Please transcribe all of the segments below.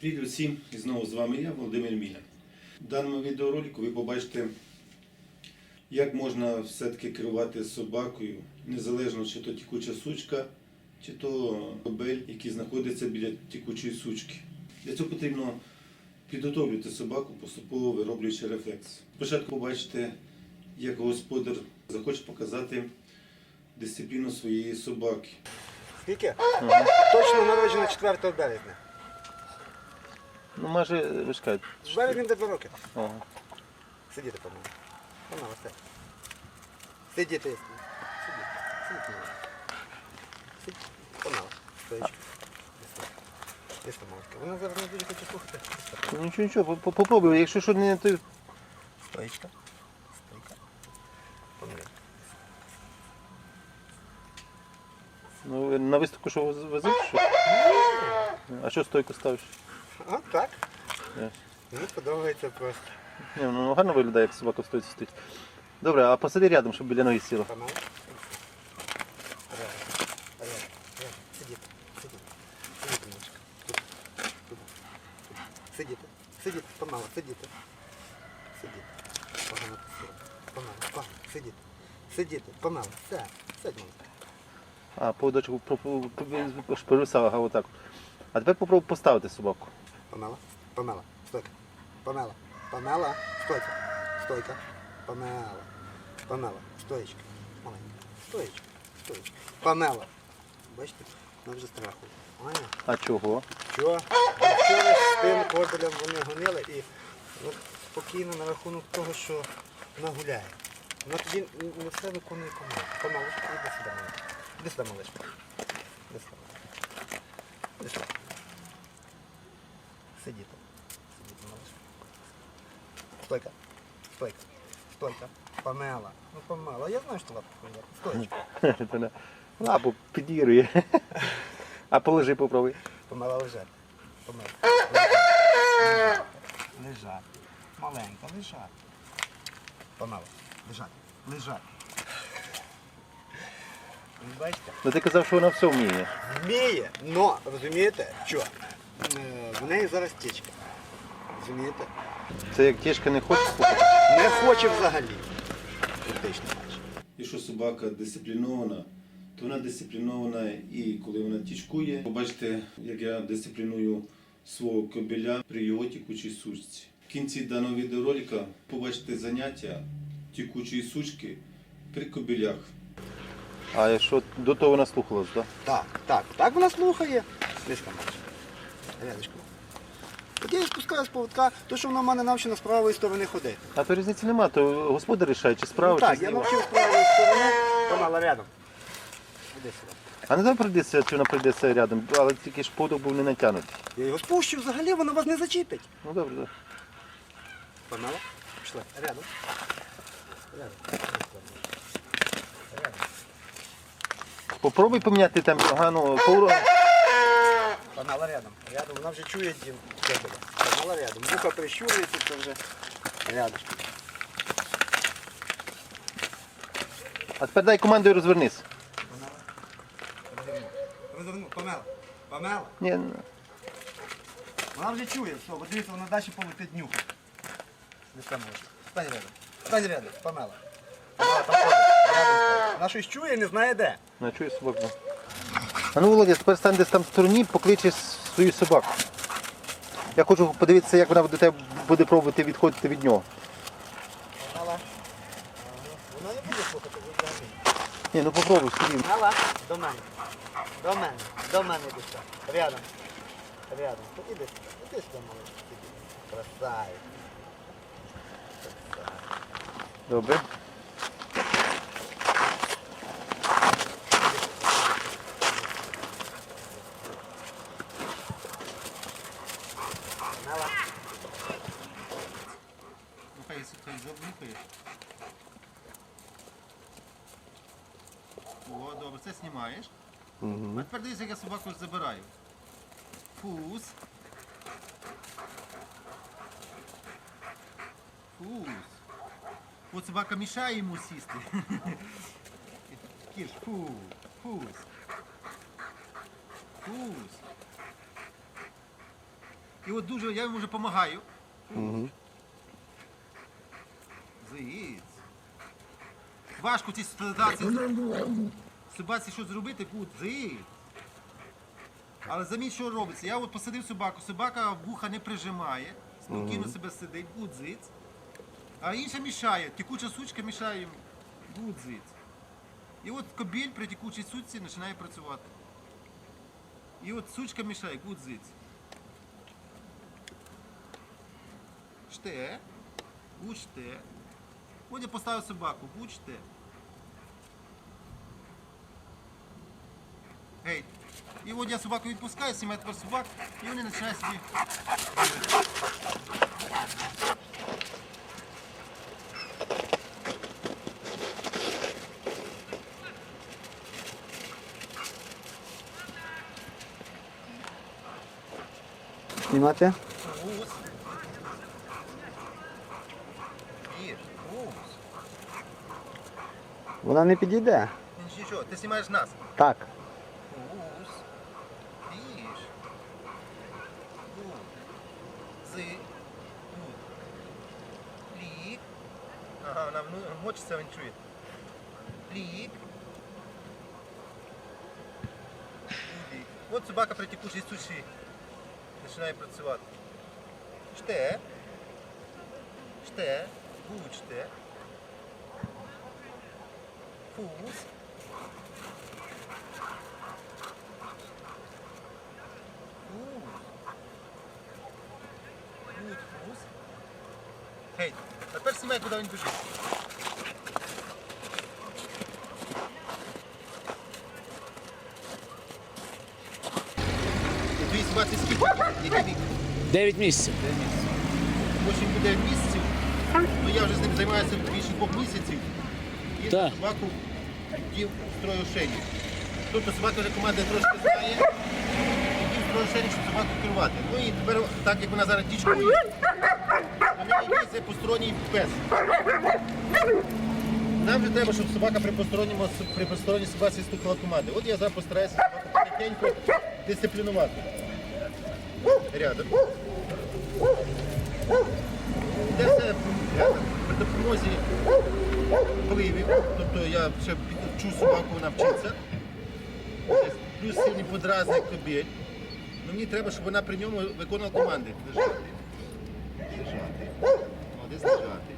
Привіт усім! І знову з вами я, Володимир Міля. В даному відеоролику ви побачите, як можна все-таки керувати собакою, незалежно чи то тікуча сучка, чи то кобель, який знаходиться біля тікучої сучки. Для цього потрібно підготовлювати собаку, поступово вироблюючи рефлекс. Спочатку побачите, як господар захоче показати дисципліну своєї собаки. Скільки? Точно народжено 4 березня. Ну, майже ви ж кажете. До роки. Ага. Сидіти по мене. Вона ось Сидіти. Сидіти. Сидіти. Сидіти. Погнала. Стоїчка. Вона зараз не дуже хоче слухати. Ну, Нічого, нічого, по- попробуй, якщо що не то. Стоїчка. Стойка. Погнала. Ну, на виставку що везеш? Що? А що стойку ставиш? А, так. Ясно. Мені подобається просто. Ні, ну гарно виглядає, як собака стойці стоїть. Добре, а посади рядом, щоб біля ноги сіла. Рядом. Рядом. Рядом. Сидіти. Сидіти. Сидіти. Тут. Сидіти. Сидіти. Помало. Сидіти. Сидіти. Погано посила. Помало. Погано. Сидіти. Сидіти. Помало. Все. Сядь, мальчик. А, поводочок шпирюся, ага, отак. А тепер попробуй поставити собаку. Помало. Помало. Стойка. Помало. Помало. Стойка. Стойка. Помало. Помало. Стоечка. Маленька. Стоечка. Стоечка. Помало. Бачите? Вона вже страху. А чого? Що? Вчора з тим кобелем вони гонили і ну, спокійно на рахунок того, що вона гуляє. Вона тоді не все виконує команду. Помалишка, іди сюди, малишка. Іди сюди, малишка. Іди сюди. Іди сюди. Сидіти. Сидіти, малишка. Стойка. Стойка. Стойка. Помела. Ну помела. Я знаю, що лапку ходять. Стоечка. Це Лапу підігрує. А положи попробуй. Помела лежати. Помела. Лежати. Лежати. Маленька, лежати. Помела. Лежати. Бачите? Ну ти казав, що вона все вміє. Вміє, но розумієте, що? В неї зараз течка. Розумієте? Це як тішка не хоче слухати. Не хоче взагалі. Практично майже. Якщо собака дисциплінована, то вона дисциплінована і коли вона тічкує. Побачите, як я дисципліную свого кобеля при його тікучій сучці. В кінці даного відеоролика побачите заняття тікучої сучки при кобелях. А якщо до того вона слухалась, так? Так, так, так вона слухає. Слишком майже. От я її спускаю з поводка, то що вона в мене навчена з правої сторони ходити. А то різниці нема, то господар рішає, чи справа, ну, чи так, я зліва. навчив з правої сторони, помала рядом. Іди сюди. А не дай прийдеться, чи вона прийдеться рядом, але тільки ж подок був не натягнутий. Я його спущу, взагалі вона вас не зачіпить. Ну добре, добре. Помала? Пішла. Рядом. Рядом. Рядом. Попробуй поміняти там гану поворот. Помала рядом. Рядом. Вона вже чує дім. Помала рядом. Вуха прищурюється, це вже рядом. А тепер дай команду і розвернись. Розверну. Помела. Помела. Ні, ну, Вона вже чує, все, бо дивіться, вона далі полетить нюхати. Не саме. Стань рядом. Стань рядом. Помела. Помела там ходить. Рядом стань. Вона щось чує, не знає де. не чую собаку. А ну, Володя, тепер стань десь там в стороні, покличе свою собаку. Я хочу подивитися, як вона до тебе буде пробувати відходити від нього. Вона не буде слухати взагалі. Ні, ну попробуй, скоріше. Мала, до мене. До мене. До мене сюди. Рядом. Рядом. Тут Іди сюди. Іди сюди, малышка. Іди. Красавець. Добре. Мала. Ну хай хай забухає. О, добре, це знімаєш. А тепер дивись, як я собаку забираю. Фус. Фус. От собака мішає йому сісти. Кірш, фу, фус. Фус. І от дуже я йому вже допомагаю. Заїць. Важко в цій ситуації собаці щось зробити, кут, заїць. Але заміть, що робиться. Я от посадив собаку, собака вуха не прижимає, спокійно себе сидить, гудзиць. А інша мішає, текуча сучка мішає їм гудзиць. І от кобіль при текучій сучці починає працювати. І от сучка мішає, гудзиць. Ште, гудште. От я поставив собаку, гудште. Гей. І от я собаку відпускаю, знімаю тепер собак, і вони починають собі. Знімати? Гус. Їж, гус. Вона не підійде. Ну що, ти знімаєш нас? Так. вона вну- мочиться, він чує. Лік. Лік. От собака при текучій суші починає працювати. Ште. Ште. Гуд ште. Фус. Гуд фус. Гей, тепер знімай, куди він біжить. Дві собаці скільки? Який вік? 9 місяців. 8 буде місяців, ну я вже з ним займаюся більше двох місяців. І Так. собаку дів строю шиї. Тобто собака вже команда трошки знає, і дів строю шиї, щоб собаку керувати. Ну і тепер, так як вона зараз дічкує, до неї їздить посторонній пес. Нам вже треба, щоб собака при посторонньому при посторонній собаці стукала команди. От я зараз постараюся собаку потихеньку дисциплінувати. Рядом. Це все при допомозі впливів. Тобто я ще вчу собаку навчитися. Плюс сильний подразник кобіль. Ну, мені треба, щоб вона при ньому виконувала команди. Лежати. Лежати. Молодець лежати.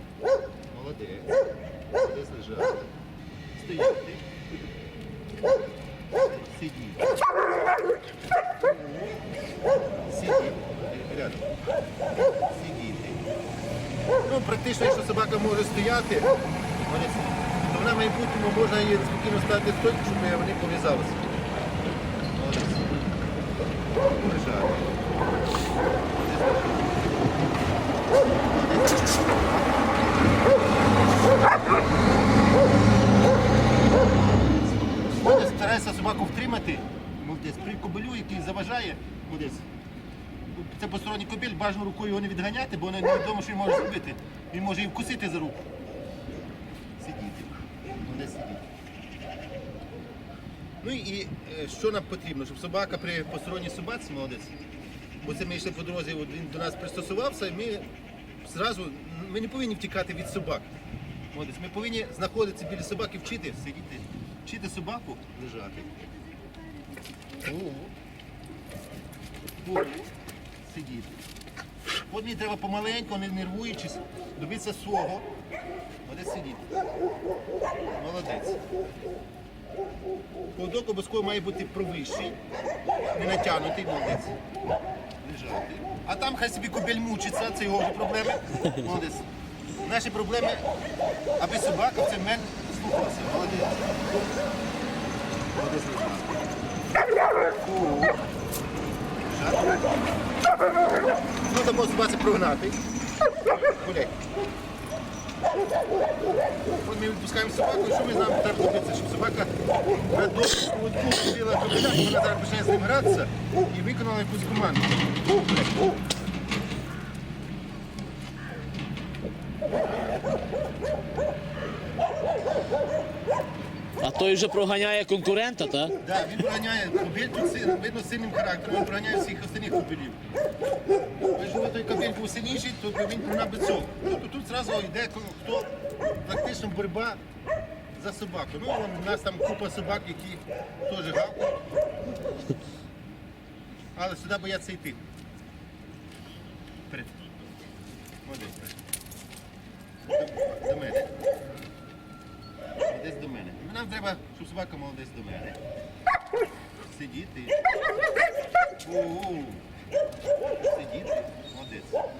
Молодець. Молодець лежати. Стояти. Сидіти. Сидіти. Сидіти. Ну, практично, якщо собака може стояти, вони то вона в майбутньому можна її спокійно ставити стойку, щоб вони пов'язалися. Старайся собаку втримати. При кобелю, який заважає, молодець. Це посторонній кобіль, бажано рукою його не відганяти, бо не невідомо, що він може зробити. Він може і вкусити за руку. Сидіти. Не сидіти. Ну і е, що нам потрібно, щоб собака при посторонній собаці, молодець. Бо це ми йшли по дорозі, він до нас пристосувався, і ми зразу ми не повинні втікати від собак. Молодець. Ми повинні знаходитися біля собаки, вчити сидіти, вчити собаку лежати. О сидіти. Мені треба помаленьку, не нервуючись, добитися свого. Молодець сидіти. Молодець. Поводок обов'язково має бути провищий, не натягнутий, молодець. Лежати. А там хай собі кобель мучиться, це його вже проблеми. Молодець. Наші проблеми, аби собака в цей слухалася. Молодець. Молодець. Ну, дамо собаці прогнати. Гуляй. Ми відпускаємо собаку, що ми знаємо, треба добитися, щоб собака ходила кобиля, вона зараз почне з ним гратися і виконала якусь команду. Той вже проганяє конкурента, так? Да, він проганяє кобиль видно сильним характером, він проганяє всіх остальних кобилів. був сильніший, то б він прогнав би. Тобто тут зразу йде хто практично боротьба за собаку. Ну, у нас там купа собак, які теж гавкають. Але сюди бояться йти. Вперед. Молодець. До, мене. Молодець до мене. Нам треба, щоб собака молодець до мене. Сидіти. У-у. Сидіти. Молодець.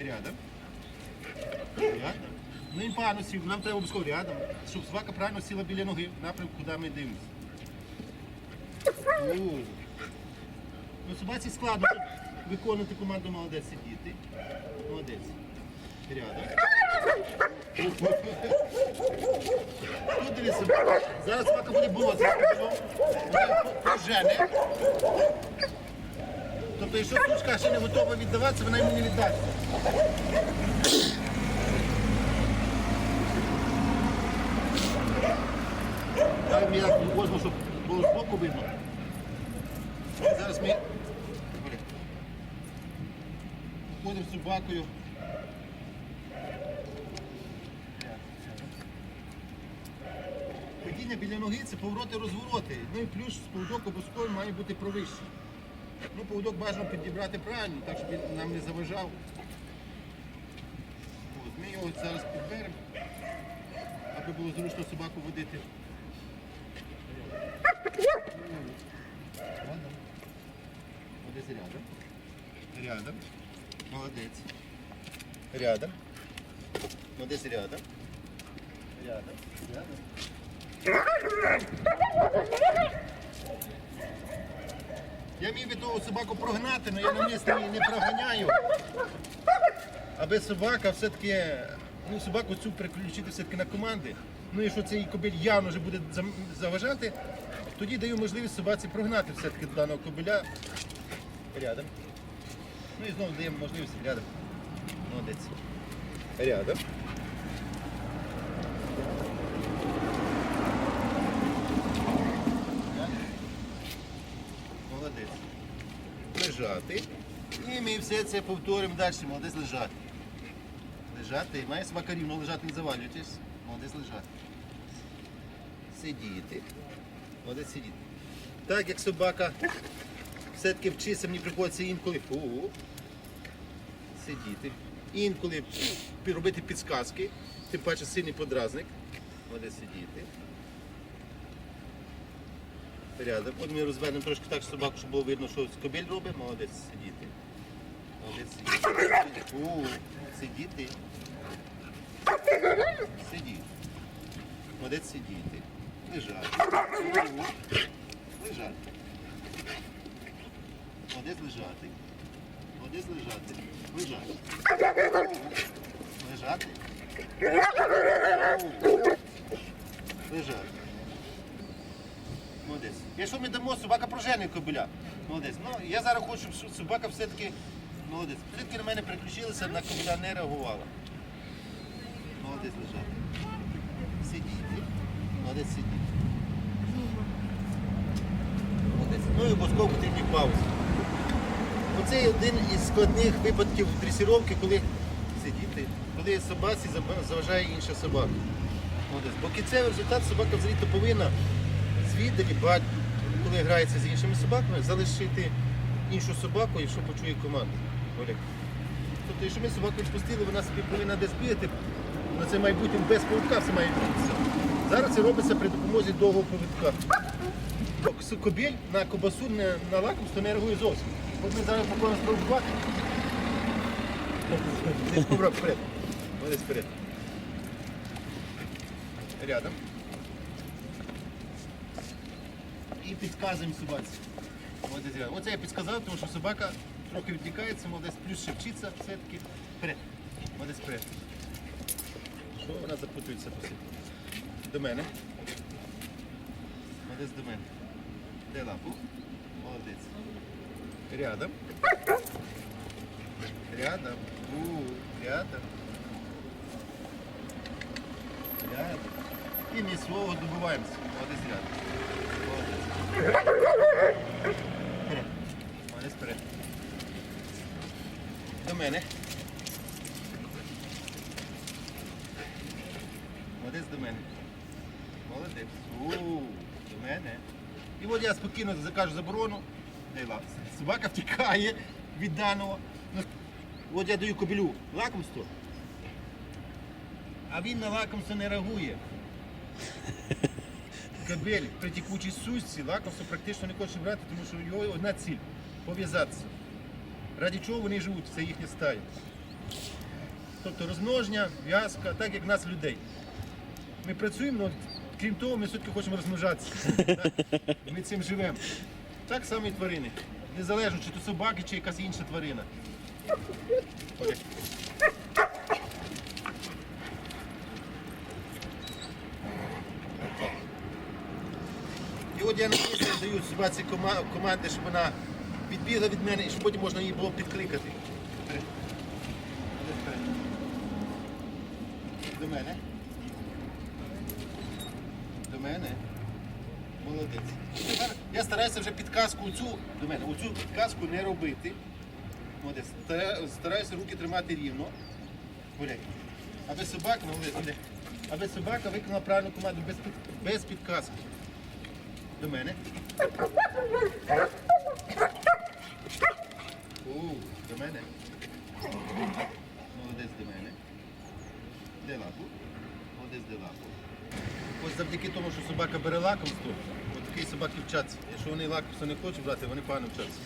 Рядом. Рядом. Ну він погано сів, нам треба обов'язково рядом, щоб собака правильно сіла біля ноги, в напрямку, куди ми дивимося. Ну, собаці складно виконувати команду молодець сидіти. Молодець. Зараз собака буде боротися з пожене. Тобто, якщо сучка ще не готова віддаватися, вона йому не віддасть. Дай я возьму, щоб було збоку видно. Зараз ми ходимо з собакою. Падіння біля ноги це повороти розвороти. Ну і плюс поводок обов'язково має бути провищий. Ну, поводок бажано підібрати правильно, так щоб він нам не заважав. От, ми його зараз підберемо, аби було зручно собаку водити. Рядом. Рядом. Рядом. Молодець. Рядом. Молодець рядом. Рядом. Рядом. Я міг би того собаку прогнати, але я навмисно її не проганяю. Аби собака все-таки, ну собаку цю переключити все-таки на команди. Ну і що цей кобиль явно вже буде заважати, тоді даю можливість собаці прогнати все-таки до даного кобиля рядом. Ну і знову даємо можливість рядом. Молодець. Рядом. Молодець. Лежати. І ми все це повторимо далі. Молодець лежати. Лежати. Має собака рівно лежати, не завалюйтесь. Молодець лежати. Сидіти. Молодець сидіти. Так як собака все-таки вчиться, мені приходиться інколи фу, сидіти. Інколи робити підсказки, тим паче сильний подразник. Молодець сидіти. Рядом. От ми розвернемо трошки так собаку, щоб було видно, що скобель робить. Молодець сидіти. Молодець сидіти. У, сидіти. Сидіти. Молодець сидіти. Лежати. У, Лежати. Молодець лежати. Молодець лежати. Лежати. Лежати. У, Лежати. Молодець. Якщо ми дамо, собака прожене кобиля. Молодець. Ну, я зараз хочу, щоб собака все-таки. Молодець. Все-таки на мене переключилася, на кобиля не реагувала. Молодець лежати. Сидіти. Молодець сидіти. Молодець. Ну і обов'язково потрібні паузи. Оце один із складних випадків дресіровки, коли сидіти, коли собаці заважає інша собака. Молодець. Бо кінцевий результат собака взагалі повинна звіддалі, бать, коли грається з іншими собаками, залишити іншу собаку, якщо почує команду. Тобто, якщо ми собаку відпустили, вона собі повинна десь бігати, на це має бути без повідка, все має відбутися. Зараз це робиться при допомозі довгого повідка. Кобіль на кобасу на лакомство не реагує зовсім. От ми зараз попробуємо спробувати. Десь побрав вперед. Молодець вперед. Рядом. І підказуємо собаці. Оце я підказав, тому що собака трохи відвлікається, молодець плюс ще вчиться все-таки. Вперед. Молодець вперед. Що вона запутується посить? До мене. Молодець до мене. Де лапу? Молодець. Рядом. Рядом. У, рядом. Рядом. І ми свого добуваємося. Молодець рядом. Вперед. До мене. Молодець до мене. Молодець. У, до мене. І от я спокійно закажу заборону. Дай. Собака втікає від даного. Ну, От я даю кобілю лакомство. А він на лакомство не реагує. Кабель при текучій сусці лакомство практично не хоче брати, тому що у нього одна ціль пов'язатися. Раді чого вони живуть, це їхня стая. Тобто розмноження, в'язка, так як в нас людей. Ми працюємо, але крім того, ми все-таки хочемо розмножатися. Ми цим живемо. Так само і тварини. Незалежно, чи то собаки, чи якась інша тварина. От я на місці даю собаці кома- команди, щоб вона підбігла від мене і щоб потім можна її було підкликати. До мене. До мене. Молодець. Я стараюся вже підказку цю до мене, оцю підказку не робити. Молодець. Стараюся руки тримати рівно. Гуляй. Аби собака, молодець. Аби собака виконала правильну команду без, під- без підказки. До мене. У, до мене. Молодець до мене. Де лапу? Молодець де лапу. Ось завдяки тому, що собака бере лакомство, от такі собаки вчаться. Якщо вони лакомство не хочуть брати, вони погано вчаться.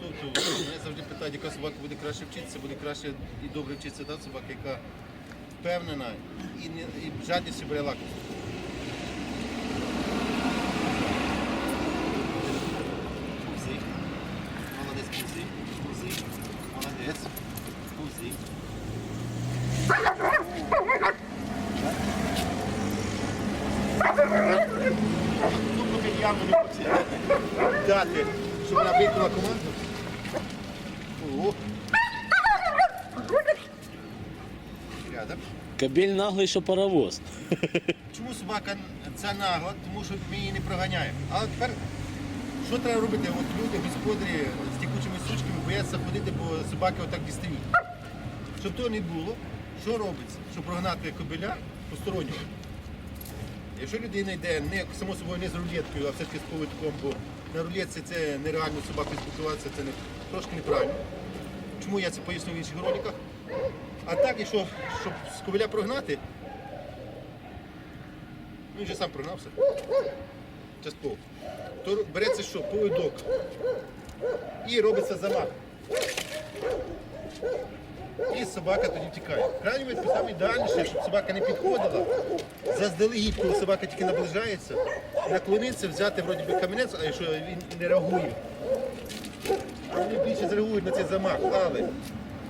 Тобто мене завжди питають, яка собака буде краще вчитися, буде краще і добре вчитися та собака, яка впевнена і, не, і жадністю бере лакомство. Пузи. Молодець пузи. Пузи. Молодець. Пузи. Тобто він явно не хоче дати, щоб вона виконала команду. Рядом. Кабель наглий, що паровоз. Чому собака ця нагла? Тому що ми її не проганяємо. Але тепер що треба робити? От люди, господарі з текучими сучками бояться ходити, бо собаки отак дістають. Щоб того не було, що робиться? Щоб прогнати кобеля постороннього. Якщо людина йде не само собою не з рулеткою, а все-таки з повідком, бо на рулетці це нереально з собакою спілкуватися, це не, трошки неправильно. Чому я це поясню в інших роликах? А так, якщо щоб з ковиля прогнати, він вже сам прогнався. Частково. То береться що? Повідок. І робиться замах. І собака тоді втікає. Крайній вид саме ідеальніше, щоб собака не підходила. Заздалегідь, коли собака тільки наближається, наклонитися, взяти вроді би камінець, а якщо він не реагує. Вони більше зреагують на цей замах, але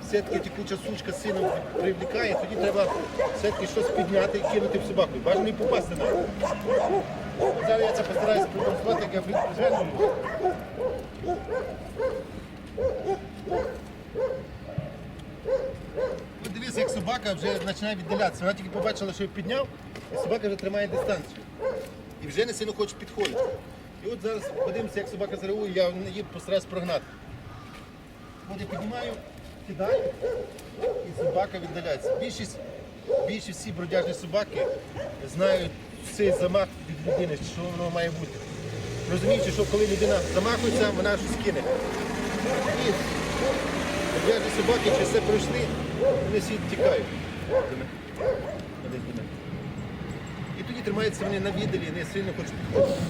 все-таки текуча сучка сином привлікає, тоді треба все-таки щось підняти і кинути в собаку. Бажано не попасти на. Зараз я це постараюся продемонструвати, як я відженую. От як собака вже починає віддалятися. Вона тільки побачила, що я підняв, і собака вже тримає дистанцію. І вже не сильно хоче підходити. І от зараз подивимося, як собака зреагує, я її постараюсь прогнати. От я піднімаю, кидаю, і собака віддаляється. Більшість, більшість всі бродяжні собаки знають цей замах від людини, що воно має бути. Розуміючи, що коли людина замахується, вона щось кине. І бродяжні собаки чи все пройшли, вони всі тікають. І тоді тримаються вони на віддалі, не сильно хочуть підходити.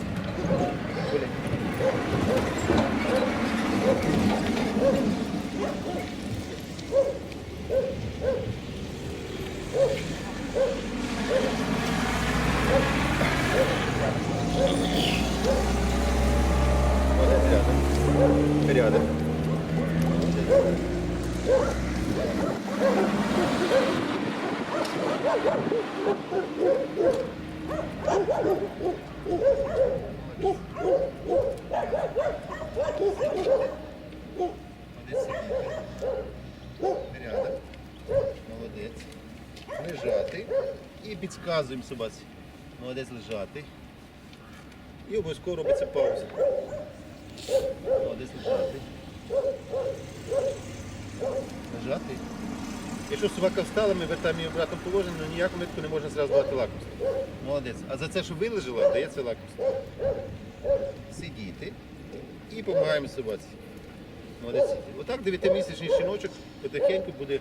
Рядом. Рядом. Молодець. Лежати. І підказуємо собаці. Молодець лежати. І обов'язково робиться пауза. Молодець лежати. Нажати. Якщо собака встала, ми вертаємо її положення, але ніякому випадку не можна зразу давати лакомство. Молодець. А за це, що вилежала, дається лакомство. Сидіти і допомагаємо собаці. Молодець. Отак 9-місячний щіночок потихеньку буде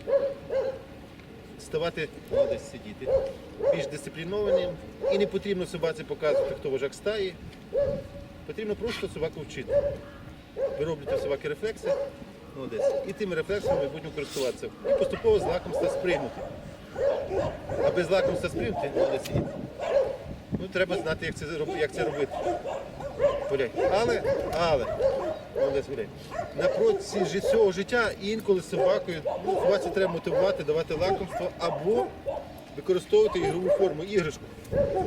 ставати молодець сидіти. Більш дисциплінованим. І не потрібно собаці показувати, хто вожак стаї. Потрібно просто собаку вчити. Вироблюйте в собаки рефлекси, молодець. І тими рефлексами ми будемо користуватися. І поступово з лакомства сприймути. А без лакомства сприймути молодець сидіти. Ну, треба знати, як це, як це робити. Гуляй. Але, але, молодець, гуляй. На протязі цього життя інколи з собакою, ну, собаці треба мотивувати, давати лакомство або використовувати ігрову форму, іграшку,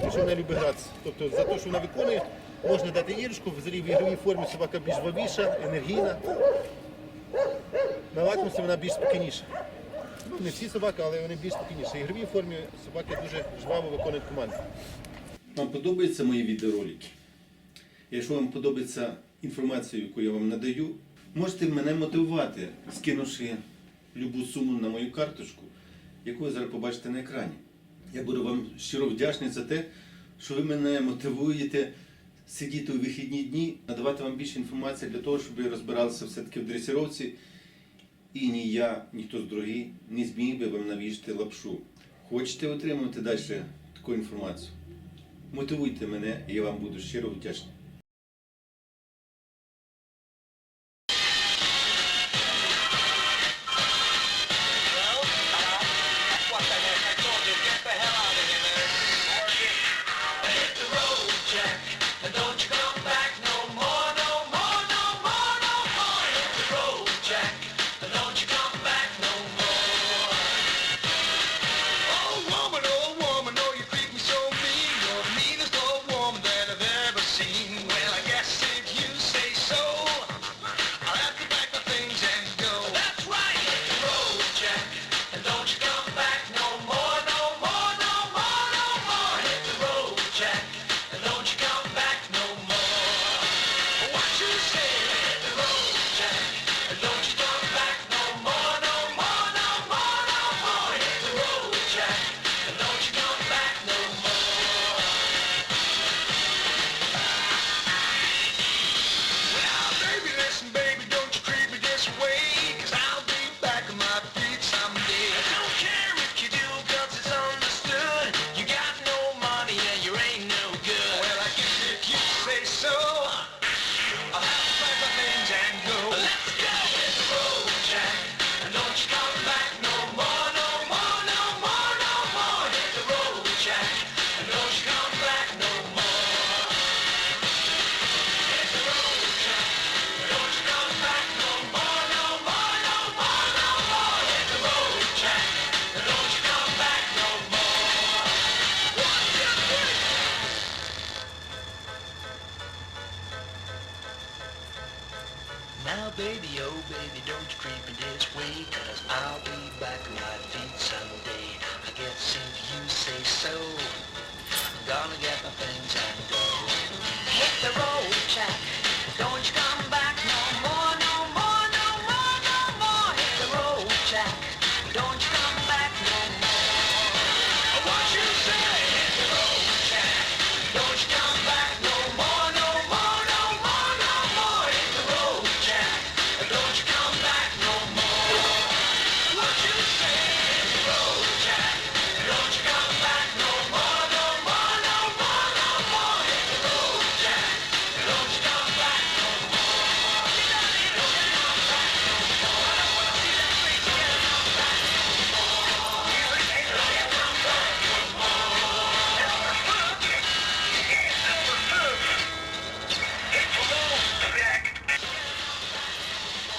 якщо вона любить гратися. Тобто за те, що вона виконує, можна дати іграшку, взагалі в ігровій формі собака більш вавіша, енергійна. На лакомстві вона більш спокійніша. Ну, не всі собаки, але вони більш спокійніші. В ігровій формі собаки дуже жваво виконують команди. Вам подобаються мої відеоролики? Якщо вам подобається інформація, яку я вам надаю, можете мене мотивувати, скинувши любу суму на мою карточку, яку ви зараз побачите на екрані. Я буду вам щиро вдячний за те, що ви мене мотивуєте сидіти у вихідні дні, надавати вам більше інформації для того, щоб ви розбиралися все-таки в дресіровці. І ні я, ні з другі не зміг би вам навіжити лапшу. Хочете отримувати далі таку інформацію? Мотивуйте мене, і я вам буду щиро вдячний.